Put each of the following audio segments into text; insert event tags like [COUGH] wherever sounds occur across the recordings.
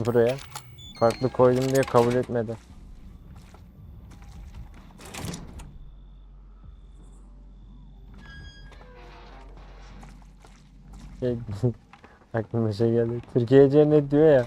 Kırmızıyı buraya. Farklı koydum diye kabul etmedi. Şey, [LAUGHS] aklıma şey geldi. Türkiye cennet diyor ya.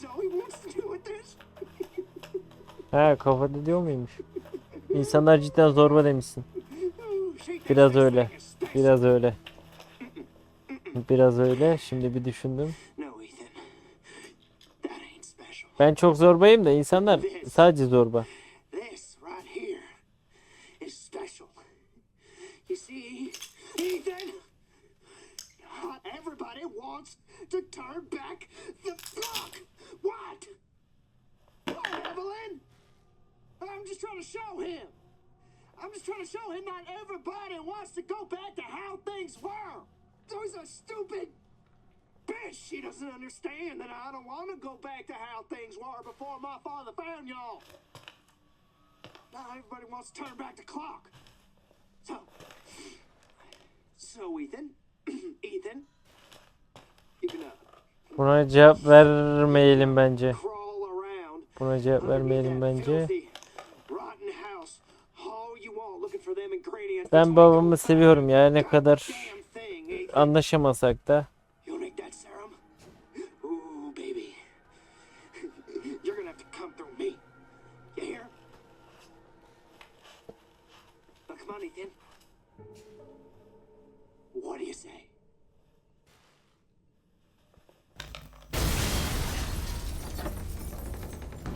Zoe wants to do with this? Ha kafada diyor muymuş? İnsanlar cidden zorba demişsin. Biraz öyle. Biraz öyle. Biraz öyle. Şimdi bir düşündüm. No, Ethan. That ain't special. Ben çok zorbayım da insanlar sadece zorba. Everybody wants to turn back the clock. What? What, Evelyn? I'm just trying to show him. I'm just trying to show him not everybody wants to go back to how things were. There's a stupid bitch. She doesn't understand that I don't want to go back to how things were before my father found y'all. Now everybody wants to turn back the clock. So, so Ethan, [CLEARS THROAT] Ethan, you can uh, Buna cevap vermeyelim bence. Buna cevap vermeyelim bence. Ben babamı seviyorum ya ne kadar anlaşamasak da.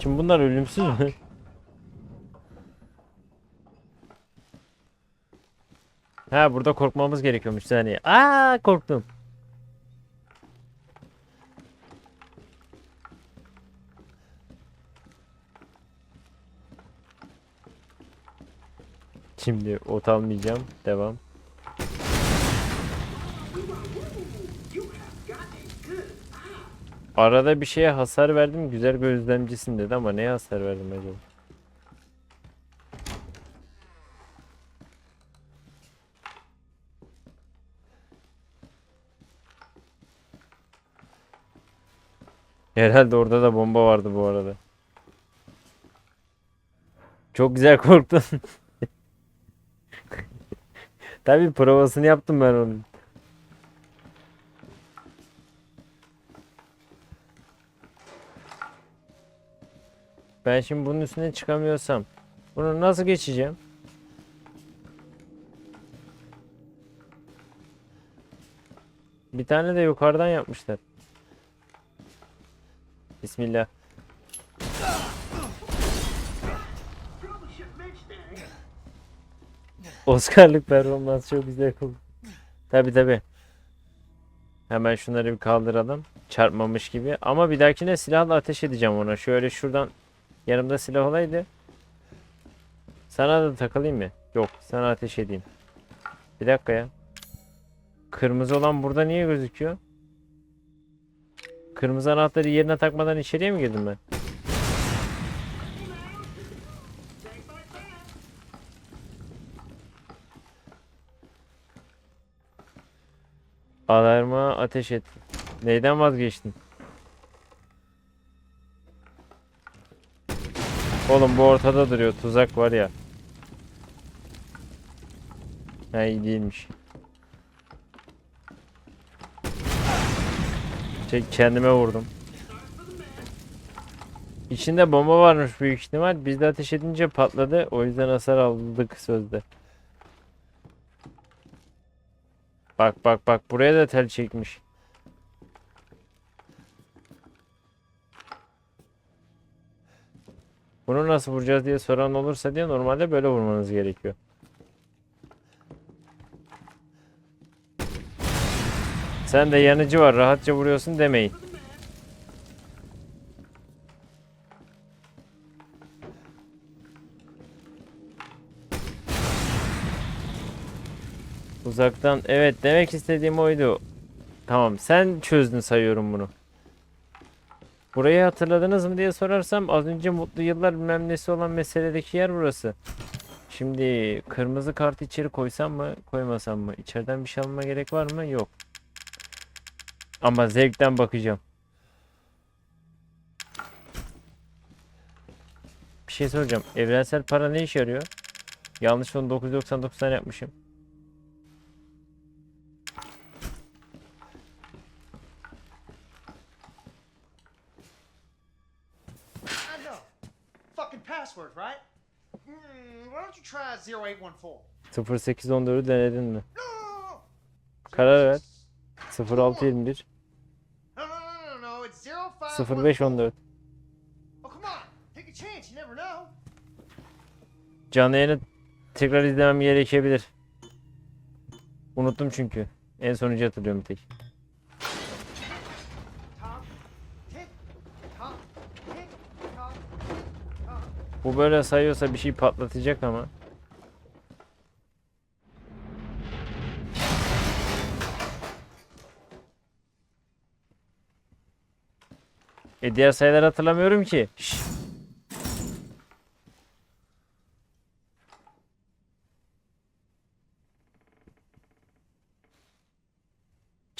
Şimdi bunlar ölümsüz mü? [LAUGHS] Ha burada korkmamız gerekiyormuş saniye. Aa korktum. Şimdi ot almayacağım. Devam. Arada bir şeye hasar verdim. Güzel gözlemcisin dedi ama neye hasar verdim acaba? Herhalde orada da bomba vardı bu arada. Çok güzel korktun. [LAUGHS] Tabii provasını yaptım ben onun. Ben şimdi bunun üstüne çıkamıyorsam bunu nasıl geçeceğim? Bir tane de yukarıdan yapmışlar. Bismillah. Oscar'lık performans çok güzel oldu. Tabi tabi. Hemen şunları bir kaldıralım. Çarpmamış gibi. Ama bir dahakine silahla ateş edeceğim ona. Şöyle şuradan yanımda silah olaydı. Sana da takılayım mı? Yok sana ateş edeyim. Bir dakika ya. Kırmızı olan burada niye gözüküyor? Kırmızı anahtarı yerine takmadan içeriye mi girdim ben? Alarma ateş et. Neyden vazgeçtin? Oğlum bu ortada duruyor. Tuzak var ya. Ha iyi değilmiş. Şey kendime vurdum. İçinde bomba varmış büyük ihtimal. Biz de ateş edince patladı. O yüzden hasar aldık sözde. Bak bak bak buraya da tel çekmiş. Bunu nasıl vuracağız diye soran olursa diye normalde böyle vurmanız gerekiyor. Sen de yanıcı var rahatça vuruyorsun demeyin. Uzaktan evet demek istediğim oydu. Tamam sen çözdün sayıyorum bunu. Burayı hatırladınız mı diye sorarsam az önce mutlu yıllar bilmem nesi olan meseledeki yer burası. Şimdi kırmızı kartı içeri koysam mı koymasam mı? İçeriden bir şey almama gerek var mı? Yok. Ama zevkten bakacağım. Bir şey soracağım. Evrensel para ne işe yarıyor? Yanlış onu 999 tane yapmışım. Password, right? Hmm, why don't you try 0814? 0814'ü denedin mi? Karar ver. 0621 No, no, no, no, no. It's 0514. 0514 Oh, come on. Take a chance. You never know. Canlı yayını tekrar izlemem gerekebilir. Unuttum çünkü. En sonuncu hatırlıyorum bir tek. Bu böyle sayıyorsa bir şey patlatacak ama. E diğer sayıları hatırlamıyorum ki. Şşş.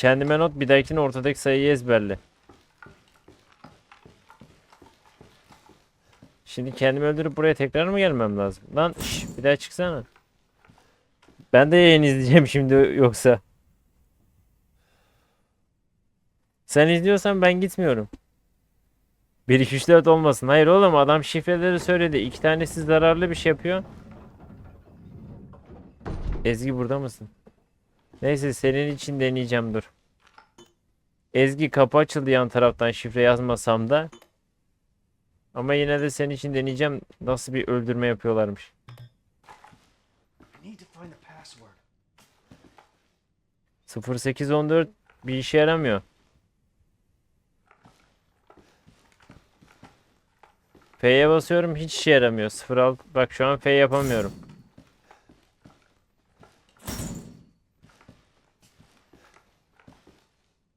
Kendime not bir dahakine ortadaki sayıyı ezberle. Şimdi kendimi öldürüp buraya tekrar mı gelmem lazım? Lan şş, bir daha çıksana. Ben de yayın izleyeceğim şimdi yoksa. Sen izliyorsan ben gitmiyorum. 1 2 3 4 olmasın. Hayır oğlum adam şifreleri söyledi. İki tanesi zararlı bir şey yapıyor. Ezgi burada mısın? Neyse senin için deneyeceğim dur. Ezgi kapı açıldı yan taraftan şifre yazmasam da. Ama yine de senin için deneyeceğim nasıl bir öldürme yapıyorlarmış. I need to find the password. 0814 bir işe yaramıyor. F'ye basıyorum hiç işe yaramıyor. 06 bak şu an F yapamıyorum.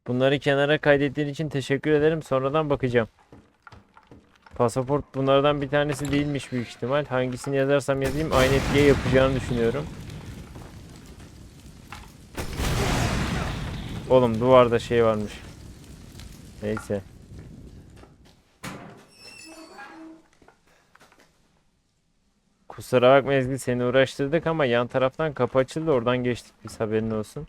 Bunları kenara kaydettiğin için teşekkür ederim. Sonradan bakacağım. Pasaport bunlardan bir tanesi değilmiş büyük ihtimal. Hangisini yazarsam yazayım aynı etkiye yapacağını düşünüyorum. Oğlum duvarda şey varmış. Neyse. Kusura bakma Ezgi seni uğraştırdık ama yan taraftan kapı açıldı oradan geçtik biz haberin olsun.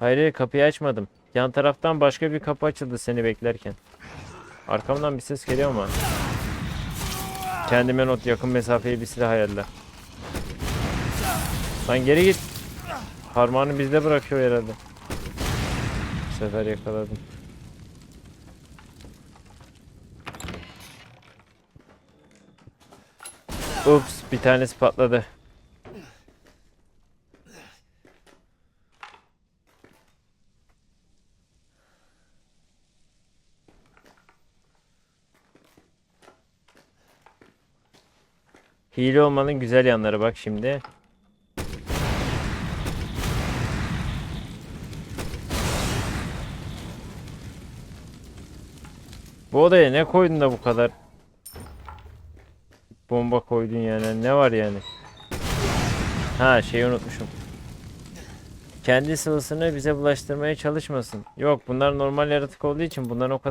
Hayır hayır, kapıyı açmadım. Yan taraftan başka bir kapı açıldı seni beklerken. Arkamdan bir ses geliyor ama. Kendime not yakın mesafeye bir silah ayarla. Lan geri git. Harmanı bizde bırakıyor herhalde. Bu sefer yakaladım. Ups bir tanesi patladı. Hile olmanın güzel yanları bak şimdi. Bu odaya ne koydun da bu kadar bomba koydun yani ne var yani? Ha şeyi unutmuşum. Kendi sıvısını bize bulaştırmaya çalışmasın. Yok bunlar normal yaratık olduğu için bunların o kadar